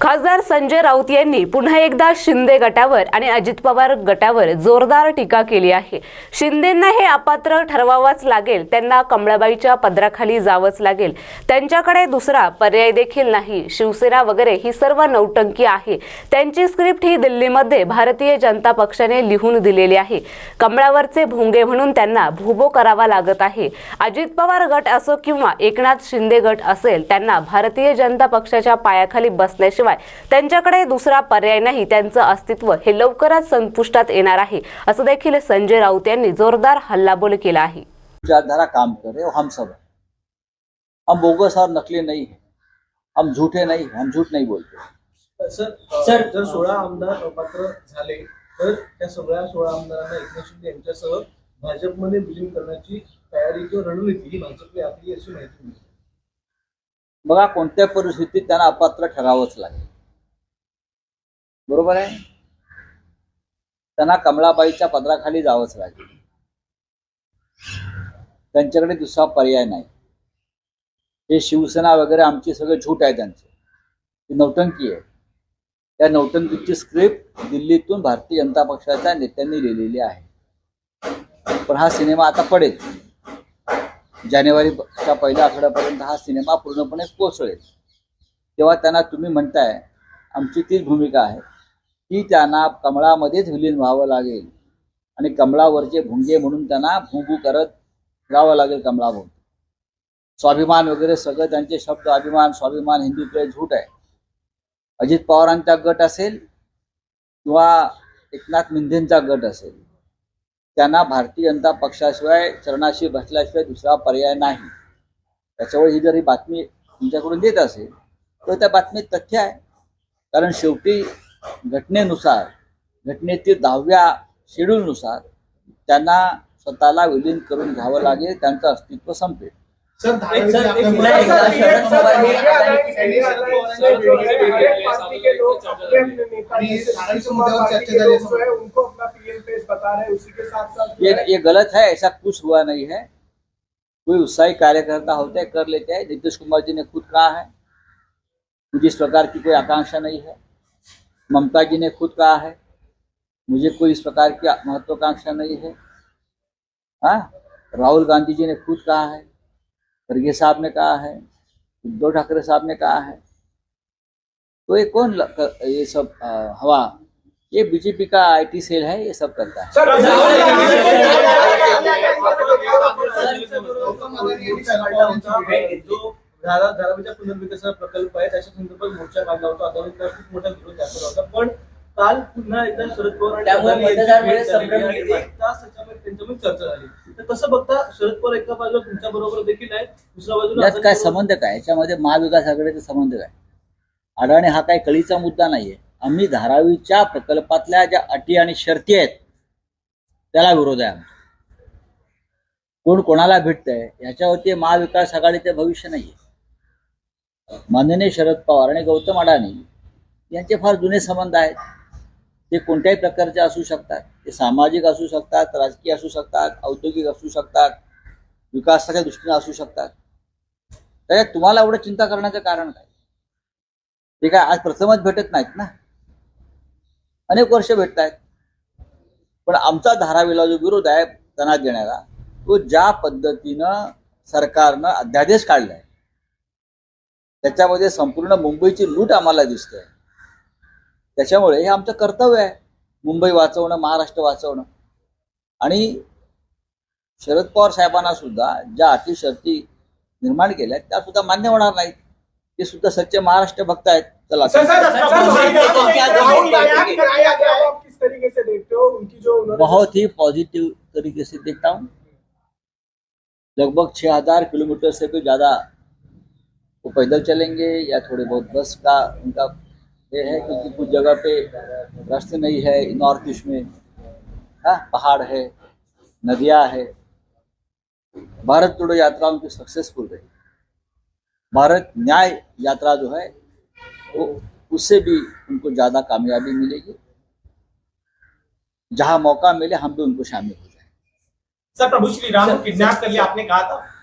खासदार संजय राऊत यांनी पुन्हा एकदा शिंदे गटावर आणि अजित पवार गटावर जोरदार टीका केली आहे. शिंदेंना हे अपात्र ठरवावाच लागेल त्यांना कमळाबाईच्या पदराखाली जावंच लागेल. त्यांच्याकडे दुसरा पर्याय देखील नाही. शिवसेना वगैरे ही सर्व नौटंकी आहे. त्यांची स्क्रिप्ट ही दिल्लीमध्ये भारतीय जनता पक्षाने लिहून दिलेली आहे. कमळावरचे भोंगे म्हणून त्यांना भूबो करावा लागत आहे. अजित पवार गट असो किंवा एकनाथ शिंदे गट असेल त्यांना भारतीय जनता पक्षाच्या पायाखाली बसल्याशिवाय त्यांच्याकडे दुसरा पर्याय नाही. त्यांचं अस्तित्व हे लवकरच संपुष्टात येणार आहे असं देखील संजय राऊत यांनी जोरदार हल्लाबोल केला आहे. विचारधारा काम कर रहे हो हम सब हम बोगस और नकली नहीं है. हम झूठे नहीं हम झूठ नहीं बोलते सर सर जर सोळा आमदार अपात्र झाले तर त्या सगळ्या सोळा आमदारांना एकनाथ शिंदे यांच्यासह भाजपमध्ये विलीन करण्याची तयारी किंवा रणनीती ही भाजपने आपली अशी माहिती मिळते. बघा कोणत्या परिस्थितीत त्यांना अपात्र ठरावंच लागेल. बरोबर आहे? त्यांना कमळाबाईच्या पदराखाली जावंच लागेल. त्यांच्याकडे दुसरा पर्याय नाही. हे शिवसेना वगैरे आमची सगळे झूट आहे त्यांचं. ती नौटंकी आहे. त्या नौटंकीची स्क्रिप्ट दिल्लीतून भारतीय जनता पक्षाच्या नेत्यांनी लिहिलेली आहे. पण हा सिनेमा आता पडेल. जानेवारीच्या पहिल्या आठवड्यापर्यंत हा सिनेमा पूर्णपणे कोसळेल. तेव्हा त्यांना तुम्ही म्हणताय आमची तीच भूमिका आहे. की त्यांना कमळामध्येच विलीन व्हावं लागेल. आणि कमळावरचे भुंगे म्हणून त्यांना भुंगू करत राहावं लागेल कमळाभोवती. स्वाभिमान वगैरे सगळं त्यांचे शब्द अभिमान स्वाभिमान हिंदुत्व झूट आहे. अजित पवारांचा गट असेल किंवा एकनाथ मिंधेंचा गट असेल. त्यांना भारतीय जनता पक्षाशिवाय चरणाशी बसल्याशिवाय दुसरा पर्याय नाही त्याच्यामुळे ही जर ही बातमी तुमच्याकडून देत असेल तर त्या बातमीत तथ्य आहे कारण शेवटी घटनेनुसार घटनेतील दहाव्या शेड्यूलनुसार त्यांना स्वतःला विलीन करून घ्यावं लागेल त्यांचं अस्तित्व संपेल हे उनको रहे हैं, उसी के साथ साथ ये ये गलत है, ऐसा कुछ हुआ नहीं है। कोई उत्साही कार्यकर्ता होते कर लेते हैं। नीतीश कुमार जी ने खुद कहा है, मुझे इस प्रकार की कोई आकांक्षा नहीं है। ममता जी ने खुद कहा है, मुझे कोई इस प्रकार की महत्वाकांक्षा नहीं है। हाँ राहुल गांधी जी ने खुद कहा है, खड़गे साहब ने कहा है, उद्धव ठाकरे साहब ने कहा है। तो ये कौन ये सब हवा ये बीजेपी का आईटी सेल है ये सब करता है धारावीच्या प्रकल्प आहे त्याच्या संदर्भात मोर्चा काढला होता आंदोलन खूप मोठा विरोध दाखवला होता पण काल पुन्हा एकदा शरद पवार त्याच्यामध्ये चर्चा झाली तर कसं बघता शरद पवार एका बाजूला तुमच्या बरोबर देखील आहे दुसऱ्या बाजूला काय संबंध काय याच्यामध्ये महाविकास आघाडीचा संबंध काय अडाणी हा काही कळीचा मुद्दा नाहीये आम्ही धारावीच्या प्रकल्पातल्या ज्या अटी आणि शर्ती आहेत त्याला विरोध आहे आमचा कोण कोणाला भेटतंय याच्यावरती महाविकास आघाडीचे भविष्य नाहीये. माननीय शरद पवार आणि गौतम अडाणी यांचे फार जुने संबंध आहेत. ते कोणत्याही प्रकारचे असू शकतात. ते सामाजिक असू शकतात राजकीय असू शकतात औद्योगिक असू शकतात विकासाच्या दृष्टीने असू शकतात. त्याच्यात तुम्हाला एवढं चिंता करण्याचं कारण काय? ते काय आज प्रथमच भेटत नाहीत ना? अनेक वर्ष भेटत आहेत पण आमचा धारावीला जो विरोध आहे तणात देण्याला तो ज्या पद्धतीनं सरकारनं अध्यादेश काढलाय त्याच्यामध्ये संपूर्ण मुंबईची लूट आम्हाला दिसते त्याच्यामुळे हे आमचं कर्तव्य आहे मुंबई वाचवणं महाराष्ट्र वाचवणं. आणि शरद पवार साहेबांना सुद्धा ज्या अटी शर्ती निर्माण केल्या त्या सुद्धा मान्य होणार नाहीत. ते सुद्धा सच्चे महाराष्ट्र भक्त आहेत चला है, आप किस तरीके से देखते हो उनकी जो उन्होंने बहुत ही पॉजिटिव तरीके से देखता हूँ लगभग छः हज़ार किलोमीटर से भी ज़्यादा वो पैदल चलेंगे या थोड़े बहुत बस का उनका ये है क्योंकि कुछ जगह पे रास्ते नहीं है नॉर्थ ईस्ट में हाँ पहाड़ है नदियाँ है भारत जोड़ो यात्रा उनकी सक्सेसफुल रही भारत न्याय यात्रा जो है वो उससे भी उनको ज़्यादा कामयाबी मिलेगी। जहाँ मौका मिले हम भी उनको शामिल हो जाए। सर प्रभु श्री राम को किडनैप कर लिया आपने कहा था?